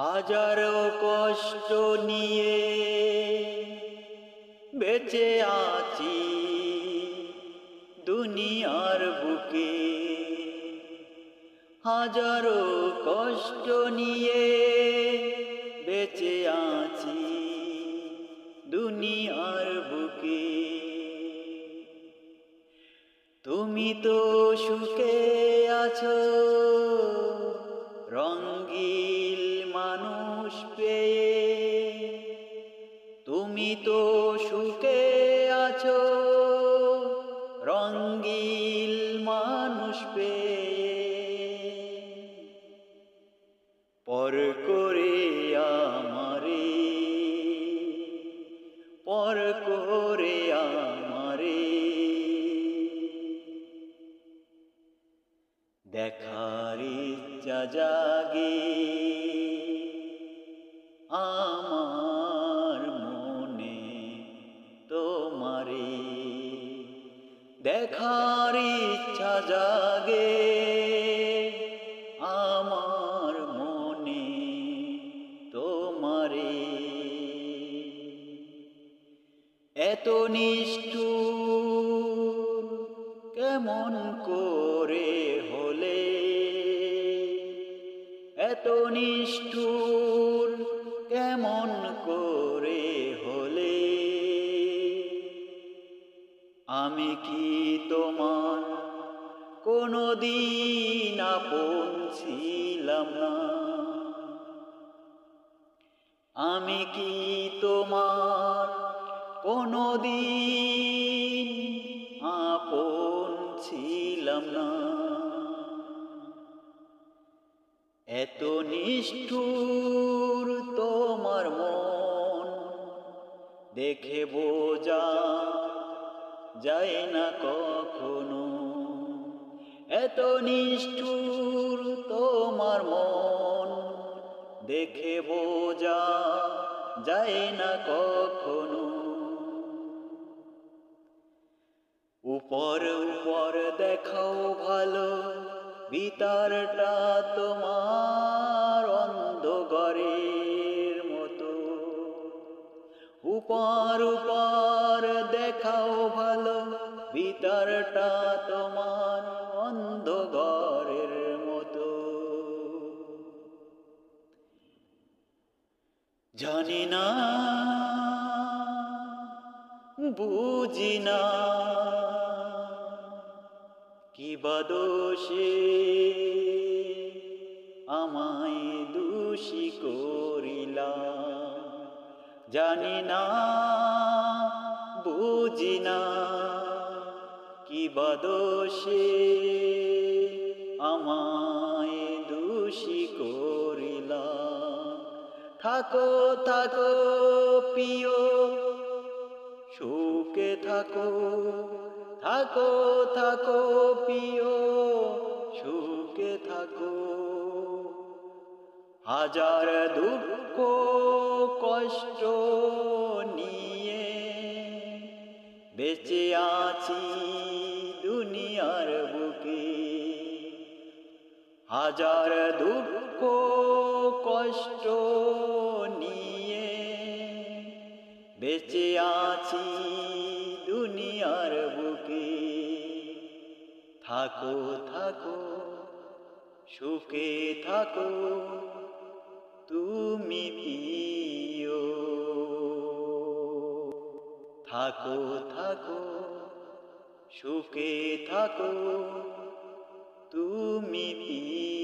হাজারো কষ্ট নিয়ে বেঁচে আছি দুনিয়ার বুকে। হাজারো কষ্ট নিয়ে বেঁচে আছি দুনিয়ার বুকে। তুমি তো সুখে আছো। তুমি তো সুখে আছো। রঙ্গিল মানুষ পেয়ে পর করে আমারে, পর করে আমারে। দেখার ইচ্ছা জাগে। দেখার ইচ্ছা জাগে আমার মনে তোমারে। এত নিষ্ঠুর কেমন করে হলে? এত নিষ্ঠুর কেমন করে আমি কি তোমার কোনো দিন আপন ছিলাম না? আমি কি তোমার কোনো দিন আপন ছিলাম না? এত নিষ্ঠুর তোমার মন দেখে বোঝা যায় না কখনো। এত নিষ্ঠুর তোমার মন, দেখে বোঝা যায় না কখনো। উপর উপর দেখাও ভালো, ভিতরটা তোমার অন্ধকারের উপর উপর দেখাও ভালো। ভিতরটা তোমার অন্ধকারের মতো। জানি না বুঝি না কি বাদোষে জানি না, বুঝি না কি বদোষে আমায় দোষী করিলা। থাকো থাকো প্রিয়, সুখে থাকো থাকো থাকো প্রিয়, সুখে থাকো। হাজার দুঃখ, কষ্ট নিয়ে বেঁচে আছি দুনিয়ার বুকে। হাজার দুঃখ, কষ্ট নিয়ে বেঁচে আছি দুনিয়ার বুকে। থাকো থাকো, সুখে থাকো। তুমি প্রিয় থাকো থাকো সুখে থাকো তুমি প্রিয়